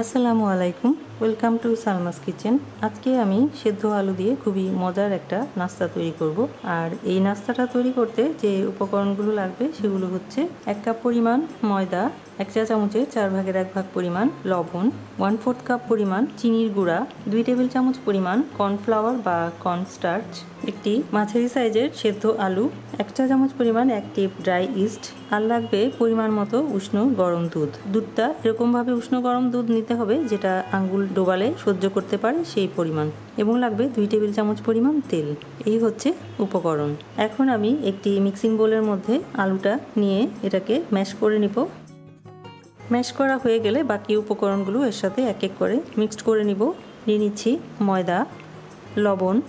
আসসালামু আলাইকুম। Welcome to Salma's kitchen আজকে আমি সেদ্ধ আলু দিয়ে খুবই মজার একটা নাস্তা তৈরি করব। আর এই নাস্তাটা তৈরি করতে যে উপকরণগুলো লাগবে সেগুলো হচ্ছে এক কাপ পরিমাণ ময়দা, এক চা চামচের চার ভাগের এক ভাগ পরিমাণ লবণ ওয়ান ফোর্থ কাপ পরিমাণ চিনির গুঁড়া, দুই টেবিল চামচ পরিমাণ কর্নফ্লাওয়ার বা কর্নস্টার্চ একটি মাঝারি সাইজের সেদ্ধ আলু, এক চা চামচ পরিমাণ এক টিপ ড্রাই ইস্ট আর লাগবে পরিমাণ মতো উষ্ণ গরম দুধ। দুধটা এরকমভাবে উষ্ণ গরম দুধ নিতে হবে যেটা আঙ্গুল ডোবালে সহ্য করতে পারে সেই পরিমাণ এবং লাগবে দুই টেবিল চামচ পরিমাণ তেল। এই হচ্ছে উপকরণ। এখন আমি একটি মিক্সিং বোলের মধ্যে আলুটা নিয়ে এটাকে ম্যাশ করে নিব। ম্যাশ করা হয়ে গেলে বাকি উপকরণগুলো এর সাথে এক এক করে মিক্সড করে নিব। নিয়ে নিচ্ছি ময়দা, লবণ,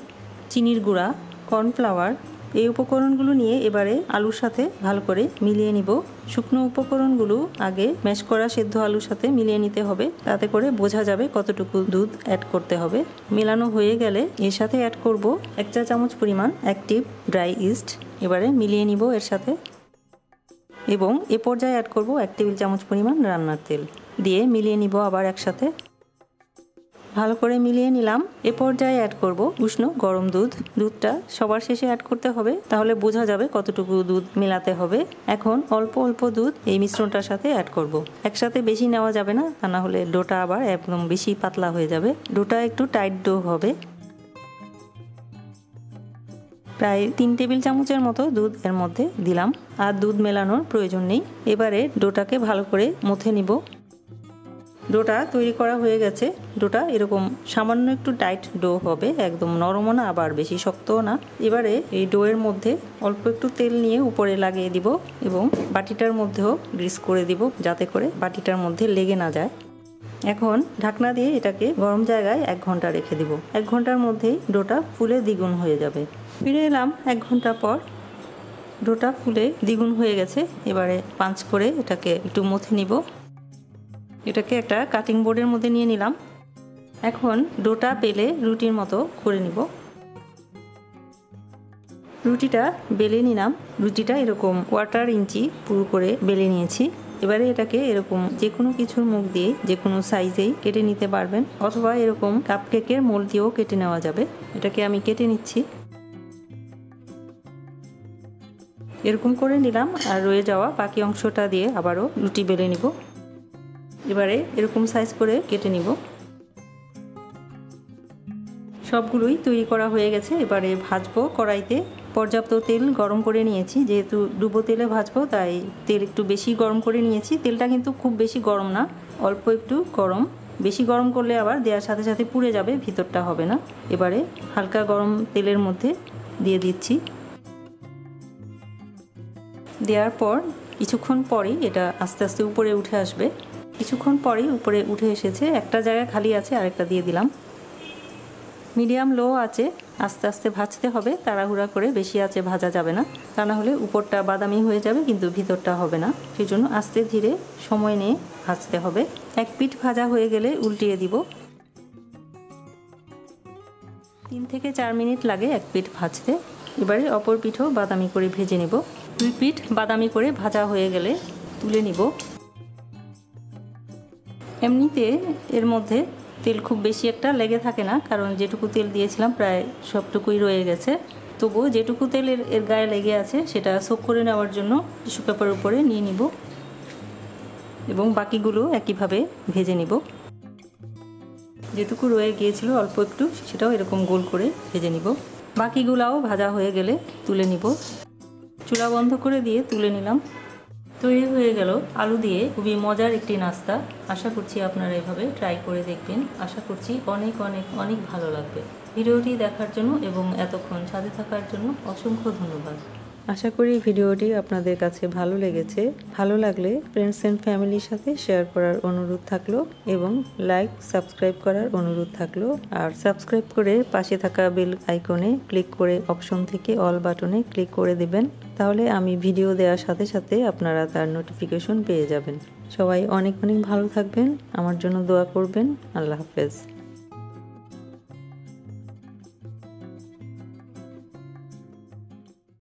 চিনির গুঁড়া, কর্নফ্লাওয়ার এই উপকরণগুলো নিয়ে এবারে আলুর সাথে ভালো করে মিলিয়ে নিব। শুকনো উপকরণগুলো আগে ম্যাশ করা সেদ্ধ আলুর সাথে মিলিয়ে নিতে হবে। তাতে করে বোঝা যাবে কতটুকু দুধ অ্যাড করতে হবে। মেলানো হয়ে গেলে এর সাথে অ্যাড করব এক চা চামচ পরিমাণ অ্যাক্টিভ ড্রাই ইস্ট এবারে মিলিয়ে নিব এর সাথে। এবং এ পর্যায়ে অ্যাড করব এক টেবিল চামচ পরিমাণ রান্নার তেল। দিয়ে মিলিয়ে নিব আবার একসাথে। ভালো করে মিলিয়ে নিলাম। এ পর্যায়ে অ্যাড করব উষ্ণ গরম দুধ। দুধটা সবার শেষে অ্যাড করতে হবে, তাহলে বোঝা যাবে কতটুকু দুধ মেলাতে হবে। এখন অল্প অল্প দুধ এই মিশ্রণটার সাথে অ্যাড করব। একসাথে বেশি নেওয়া যাবে না, তা না হলে ডোটা আবার একদম বেশি পাতলা হয়ে যাবে। ডোটা একটু টাইট ডো হবে। প্রায় তিন টেবিল চামচের মতো দুধ এর মধ্যে দিলাম। আর দুধ মেলানোর প্রয়োজন নেই। এবারে ডোটাকে ভালো করে মুথে নিব। ডোটা তৈরি করা হয়ে গেছে। ডোটা এরকম সামান্য একটু টাইট ডো হবে, একদম নরমও না, আবার বেশি শক্তও না। এবারে এই ডোয়ের মধ্যে অল্প একটু তেল নিয়ে উপরে লাগিয়ে দিব এবং বাটিটার মধ্যেও গ্রিস করে দিব যাতে করে বাটিটার মধ্যে লেগে না যায়। এখন ঢাকনা দিয়ে এটাকে গরম জায়গায় এক ঘণ্টা রেখে দিব। এক ঘণ্টার মধ্যেই ডোটা ফুলে দ্বিগুণ হয়ে যাবে। ফিরে এলাম এক ঘণ্টা পর। ডোটা ফুলে দ্বিগুণ হয়ে গেছে। এবারে পাঞ্চ করে এটাকে একটু মথে নিব। এটাকে একটা কাটিং বোর্ডের মধ্যে নিয়ে নিলাম। এখন ডোটা পেলে রুটির মতো করে নিব। রুটিটা বেলে নিলাম। রুটিটা এরকম কোয়ার্টার ইঞ্চি পুরো করে বেলে নিয়েছি। এবারে এটাকে এরকম যে কোনো কিছুর মুখ দিয়ে যে কোনো সাইজেই কেটে নিতে পারবেন। অথবা এরকম কাপ কেকের মোল দিয়েও কেটে নেওয়া যাবে। এটাকে আমি কেটে নিচ্ছি। এরকম করে নিলাম আর রয়ে যাওয়া বাকি অংশটা দিয়ে আবারও রুটি বেলে নিব। এবারে এরকম সাইজ করে কেটে নিব। সবগুলোই তৈরি করা হয়ে গেছে। এবারে ভাজবো কড়াইতে। পর্যাপ্ত তেল গরম করে নিয়েছি। যেহেতু ডুবো তেলে ভাজবো, তাই তেল একটু বেশি গরম করে নিয়েছি। তেলটা কিন্তু খুব বেশি গরম না, অল্প একটু গরম। বেশি গরম করলে আবার দেওয়ার সাথে সাথে পুড়ে যাবে, ভিতরটা হবে না। এবারে হালকা গরম তেলের মধ্যে দিয়ে দিচ্ছি। দেওয়ার পর কিছুক্ষণ পরেই এটা আস্তে আস্তে উপরে উঠে আসবে। কিছুক্ষণ পরেই উপরে উঠে এসেছে, একটা জায়গা খালি আছে, আরেকটা দিয়ে দিলাম। মিডিয়াম লো আছে, আস্তে আস্তে ভাজতে হবে, তাড়াহুড়া করে বেশি আছে ভাজা যাবে না। তা না হলে উপরটা বাদামি হয়ে যাবে, কিন্তু ভিতরটা হবে না। সেই জন্য আস্তে ধীরে সময় নিয়ে ভাজতে হবে। এক পিঠ ভাজা হয়ে গেলে উল্টিয়ে দিব। তিন থেকে চার মিনিট লাগে এক পিঠ ভাজতে। এবারে অপর পিঠও বাদামি করে ভেজে নেব। দুই পিঠ বাদামি করে ভাজা হয়ে গেলে তুলে নিব। এমনিতে এর মধ্যে তেল খুব বেশি একটা লেগে থাকে না, কারণ যেটুকু তেল দিয়েছিলাম প্রায় সবটুকুই রয়ে গেছে। তবুও যেটুকু তেল এর এর গায়ে লেগে আছে সেটা সোক করে নেওয়ার জন্য টিস্যু পেপার উপরে নিয়ে নিব এবং বাকিগুলো একইভাবে ভেজে নিব। যেটুকু রয়ে গিয়েছিল অল্প একটু, সেটাও এরকম গোল করে ভেজে নিব। বাকিগুলাও ভাজা হয়ে গেলে তুলে নিব। চুলা বন্ধ করে দিয়ে তুলে নিলাম। তৈরি হয়ে গেল আলু দিয়ে খুবই মজার একটি নাস্তা। আশা করছি আপনারা এভাবে ট্রাই করে দেখবেন। আশা করছি অনেক অনেক অনেক ভালো লাগবে। ভিডিওটি দেখার জন্য এবং এতক্ষণ সাথে থাকার জন্য অসংখ্য ধন্যবাদ। আশা করি ভিডিওটি আপনাদের কাছে ভালো লেগেছে। ভালো লাগলে ফ্রেন্ডস অ্যান্ড ফ্যামিলির সাথে শেয়ার করার অনুরোধ থাকল এবং লাইক সাবস্ক্রাইব করার অনুরোধ থাকল। আর সাবস্ক্রাইব করে পাশে থাকা বেল আইকনে ক্লিক করে অপশন থেকে অল বাটনে ক্লিক করে দেবেন। তাহলে আমি ভিডিও দেওয়ার সাথে সাথে আপনারা তার নোটিফিকেশন পেয়ে যাবেন। সবাই অনেক অনেক ভালো থাকবেন। আমার জন্য দোয়া করবেন। আল্লাহ হাফেজ।